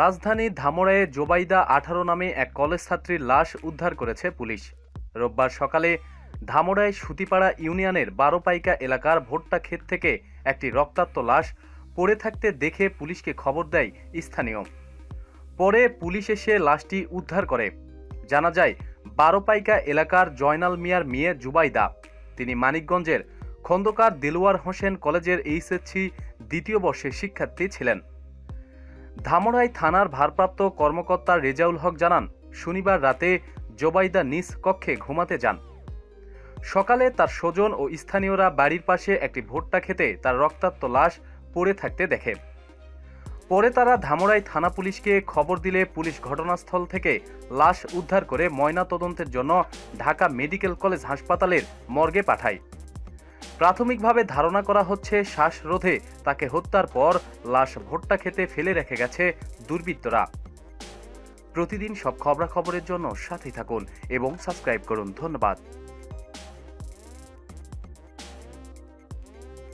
রাজধানী ধামরায়ে জোবাইদা আঠারো নামে এক কলেজ ছাত্রীর লাশ উদ্ধার করেছে পুলিশ। রোববার সকালে ধামরায় সুতিপাড়া ইউনিয়নের বারোপাইকা এলাকার ভোট্টা ক্ষেত থেকে একটি রক্তাক্ত লাশ পড়ে থাকতে দেখে পুলিশকে খবর দেয় স্থানীয়। পরে পুলিশ এসে লাশটি উদ্ধার করে। জানা যায়, বারোপাইকা এলাকার জয়নাল মিয়ার মেয়ে জুবাইদা, তিনি মানিকগঞ্জের খন্দকার দিলওয়ার হোসেন কলেজের এইচএসসি দ্বিতীয় বর্ষের শিক্ষার্থী ছিলেন। ধামরাই থানার ভারপ্রাপ্ত কর্মকর্তা রেজাউল হক জানান, শনিবার রাতে জোবাইদা নিজ কক্ষে ঘুমাতে যান। সকালে তার স্বজন ও স্থানীয়রা বাড়ির পাশে একটি ভুট্টা খেতে তার রক্তাক্ত লাশ পড়ে থাকতে দেখে। পরে তারা ধামরাই থানা পুলিশকে খবর দিলে পুলিশ ঘটনাস্থল থেকে লাশ উদ্ধার করে ময়না তদন্তের জন্য ঢাকা মেডিকেল কলেজ হাসপাতালের মর্গে পাঠায়। প্রাথমিকভাবে ধারণা করা হচ্ছে শ্বাসরোধে তাকে হত্যার পর লাশ ভোট্টা খেতে ফেলে রেখে গেছে দুর্বৃত্তরা। প্রতিদিন সব খবরাখবরের জন্য সাথে থাকুন এবং সাবস্ক্রাইব করুন। ধন্যবাদ।